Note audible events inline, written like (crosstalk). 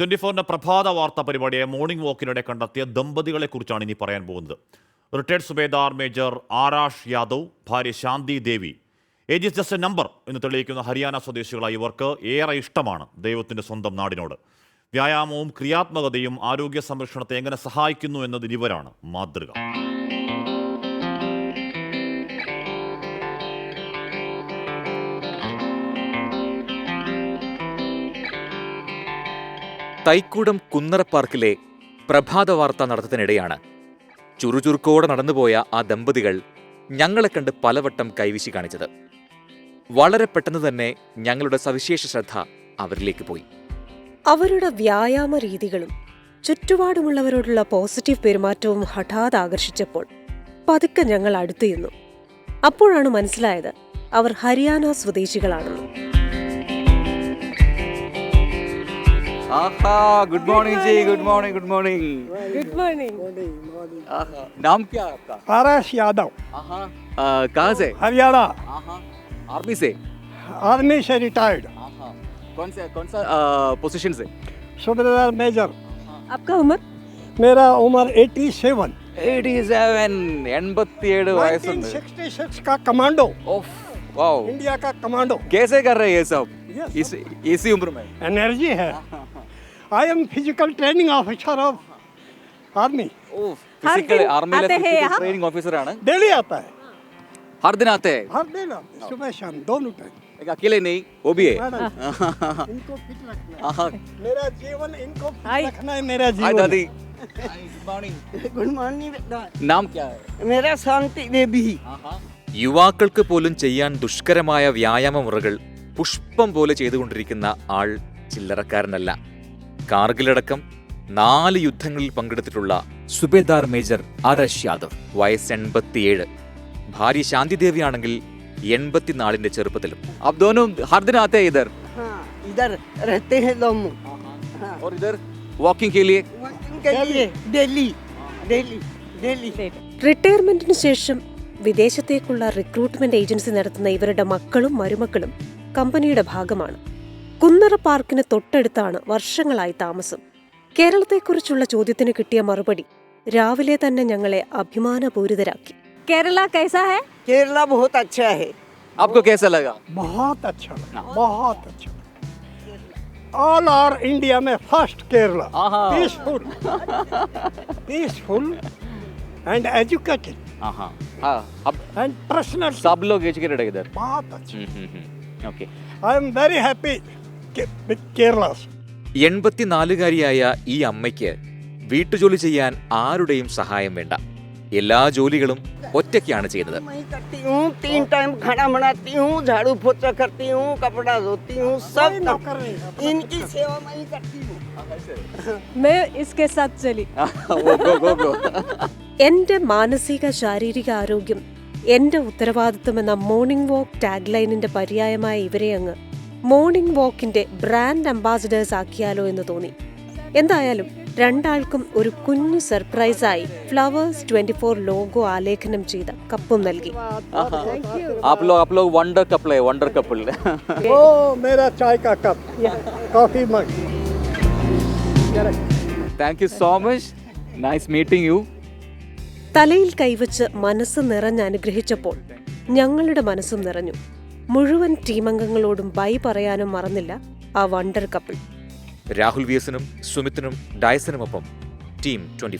Twenty ഫോറിന്റെ പ്രഭാത വാർത്താ പരിപാടിയെ മോർണിംഗ് വാക്കിനിടെ കണ്ടെത്തിയ ദമ്പതികളെ കുറിച്ചാണ് ഇനി പറയാൻ പോകുന്നത്. റിട്ടയർഡ് സുബേദാർ മേജർ ആരാഷ് യാദവ് ഭാര്യ Shanti Devi age is just number എന്ന് തെളിയിക്കുന്ന ഹരിയാന സ്വദേശികളായ ഇവർക്ക് ഏറെ ഇഷ്ടമാണ് ദൈവത്തിന്റെ സ്വന്തം നാടിനോട്. വ്യായാമവും ക്രിയാത്മകതയും ആരോഗ്യ സംരക്ഷണത്തെ എങ്ങനെ സഹായിക്കുന്നു എന്നതിന് ഇവരാണ് മാതൃക. തൈക്കൂടം കുന്നറ പാർക്കിലെ പ്രഭാത വാർത്ത നടത്തത്തിനിടെയാണ് ചുറുചുറുക്കോടെ നടന്നുപോയ ആ ദമ്പതികൾ ഞങ്ങളെ കണ്ട് പലവട്ടം കൈവിശി കാണിച്ചത്. വളരെ പെട്ടെന്ന് തന്നെ ഞങ്ങളുടെ സവിശേഷ ശ്രദ്ധ അവരിലേക്ക് പോയി. അവരുടെ വ്യായാമ രീതികളും ചുറ്റുപാടുമുള്ളവരോടുള്ള പോസിറ്റീവ് പെരുമാറ്റവും ഹഠാത് ആകർഷിച്ചപ്പോൾ പതുക്കെ ഞങ്ങൾ അടുത്തിരുന്നു അപ്പോഴാണ് മനസ്സിലായത് അവർ ഹരിയാന സ്വദേശികളാണെന്ന്. आहा गुड मॉर्निंग जी good morning good morning good morning आहा नाम क्या है आपका? पारस यादव। आहा आ, कहाँ से? हरियाणा। आहा आर्मी से? आर्मी से रिटायर्ड। आहा कौन से कौन सा पोजीशन से? सूबेदार मेजर। आपका उम्र? मेरा उम्र 87 87 का कमांडो। इंडिया का कमांडो। कैसे कर रहे हैं ये सब? इसी उम्र में? एनर्जी है। I am physical training officer of army physical दिन आर्मी आते हैं यहाँ? ट्रेनिंग ऑफिसर ആണ് डेली आता है हर दिन आते हैं हर दिन आते हैं, सुबह शाम दोनों टाइम एक अकेले नहीं वो भी है मैडम इनको फिट रखना है आहा मेरा जीवन इनको फिट हाय। रखना है मेरा हाय जीवन दादी गुड मॉर्निंग बेटा नाम क्या है मेरा शांति देवी യുവാക്കൾക്ക് പോലും ചെയ്യാൻ ദുഷ്കരമായ വ്യായാമ മുറകൾ പുഷ്പം പോലെ ചെയ്തുകൊണ്ടിരിക്കുന്ന ആൾ ചില്ലറക്കാരനല്ല കാർഗിലടക്കം നാല് യുദ്ധങ്ങളിൽ പങ്കെടുത്തിട്ടുള്ള സുബേദാർ മേജർ ആദർശ് യാദവ് വയസ്സ് എൺപത്തിയേഴ് ഭാര്യ ശാന്തി ദേവിയാണെങ്കിൽ എൺപത്തിനാലിന്റെ ചെറുപ്പത്തിലും अब दोनों हर दिन आते हैं इधर हाँ इधर रहते हैं दोनों और इधर वॉकिंग के लिए वॉकिंग के लिए डेली डेली डेली റിട്ടയർമെന്റിന് ശേഷം വിദേശത്തേക്കുള്ള റിക്രൂട്ട്മെന്റ് ഏജൻസി നടത്തുന്ന ഇവരുടെ മക്കളും മരുമക്കളും കമ്പനിയുടെ ഭാഗമാണ് കുന്നറ പാർക്കിന് തൊട്ടടുത്താണ് വർഷങ്ങളായി താമസം കേരളത്തെക്കുറിച്ചുള്ള ചോദ്യത്തിന് കിട്ടിയ മറുപടി രാവിലെ തന്നെ ഞങ്ങളെ അഭിമാനപൂരിതരാക്കി കേരള കൈസാ ഹേ केरला बहुत अच्छा है आपको कैसा लगा बहुत अच्छा लगा बहुत अच्छा ऑल आर इंडिया में फर्स्ट केरला आहा। पीसफुल पीसफुल एंड एजुकेटेड हाँ हाँ अब एंड पर्सनल सब लोग एजुकेटेड है इधर बहुत अच्छा okay I am very happy എൺപത്തിനാലുകാരിയായ ഈ അമ്മയ്ക്ക് വീട്ടുജോലി ചെയ്യാൻ ആരുടെയും സഹായം വേണ്ട. എല്ലാ ജോലികളും ഒറ്റയ്ക്കാണ് ചെയ്യുന്നത്. എന്റെ മാനസിക ശാരീരിക ആരോഗ്യം എന്റെ ഉത്തരവാദിത്വം എന്ന മോർണിംഗ് വോക്ക് ടാഗ് ലൈനിന്റെ പര്യായമായ ഇവരെ അങ്ങ് മോർണിംഗ് വാക്കിന്റെ ബ്രാൻഡ് അംബാസിഡേഴ്സ് ആക്കിയാലോ എന്ന് തോന്നി എന്തായാലും രണ്ടാൾക്കും ഒരു കുഞ്ഞു സർപ്രൈസായി ഫ്ലവേഴ്സ് ട്വന്റി ഫോർ ലോഗോ ആലേഖനം ചെയ്ത കപ്പും നൽകി आप लोग आप लोग वंडर कपल है वंडर कपल (laughs) वो मेरा चाय का cup coffee mug thank you so much nice meeting you തലയിൽ കൈവച്ച് മനസ്സ് നിറഞ്ഞ് അനുഗ്രഹിച്ചപ്പോൾ ഞങ്ങളുടെ മനസ്സും നിറഞ്ഞു മുഴുവൻ ടീമംഗങ്ങളോടും ബൈ പറയാനും മറന്നില്ല ആ വണ്ടർ കപ്പിൾ. രാഹുൽ വിയസിനും സുമിത്തിനും ഡയസനുമൊപ്പം ടീം ട്വന്റി